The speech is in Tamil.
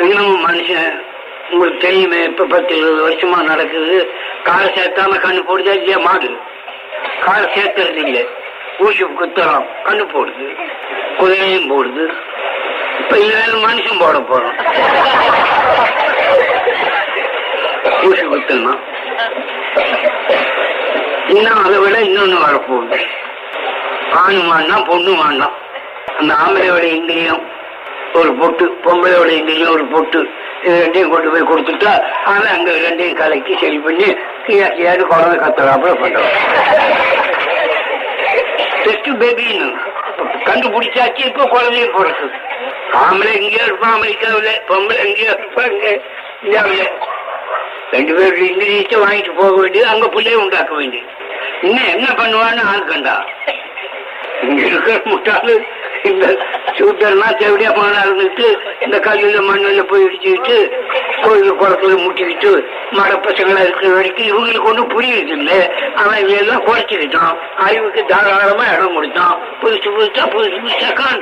இன்னும் மனுஷன் உங்களுக்கு தெரியுமே இப்ப பத்து இருபது வருஷமா நடக்குது. காலை சேர்த்தாம கண்ணு போடுதா இல்லையா? மாடு. காலை சேர்த்துறது இல்லை. ஊசி குத்தலாம் கண்ணு போடுது. குதிரையும் போடுது. இப்ப இல்ல மனுஷன் போட போறோம். ஊசி குத்தணும்? இன்னும் அதை விட இன்னொன்னு வரப்போகுது. ஆணு வாண்டாம் பொண்ணு வாண்டாம் அந்த ஆம்பளையோட எங்கேயும் ஒரு பொட்டு பொம்பளையோட எங்கேயும் ஒரு பொட்டு. இது ரெண்டையும் கொண்டு போய் கொடுத்துட்டா அவன் அங்க ரெண்டையும் கலக்கி சரி பண்ணி கியா கியாடு குழந்தை கத்துறாப்புல பண்றான் டெஸ்ட் பேபின்னு கண்டுபிடிச்சாச்சு இப்போ குழந்தையும் பிறக்கு ஆம்பளை எங்கேயோ இருப்பான் அமெரிக்காவில் பொம்பளை எங்கேயோ இருப்பாங்க இந்தியாவில். ரெண்டு பேரும் இங்கிலீஷை வாங்கிட்டு போக வேண்டியது அங்க பிள்ளைய உண்டாக்க வேண்டியது. இன்னும் என்ன பண்ணுவான்னு ஆள் கண்டா. இங்க இருக்கிற முட்டாளு இந்த சூத்தர்னா தேவடியா போனா இருந்துட்டு இந்த கல்லுல மண்ணுல போய் இடிச்சுக்கிட்டு கோயில் குளத்துல முட்டிக்கிட்டு மட பசங்களா இருக்கிற வரைக்கும் இவங்களுக்கு ஒன்றும் புரியுது இல்லை அவன் இவையெல்லாம் குறைச்சிக்கிட்டான். அறிவுக்கு தாராளமா இடம் கொடுத்தான். புதுசு புதுசா புதுசு புதுசா காண்றான்.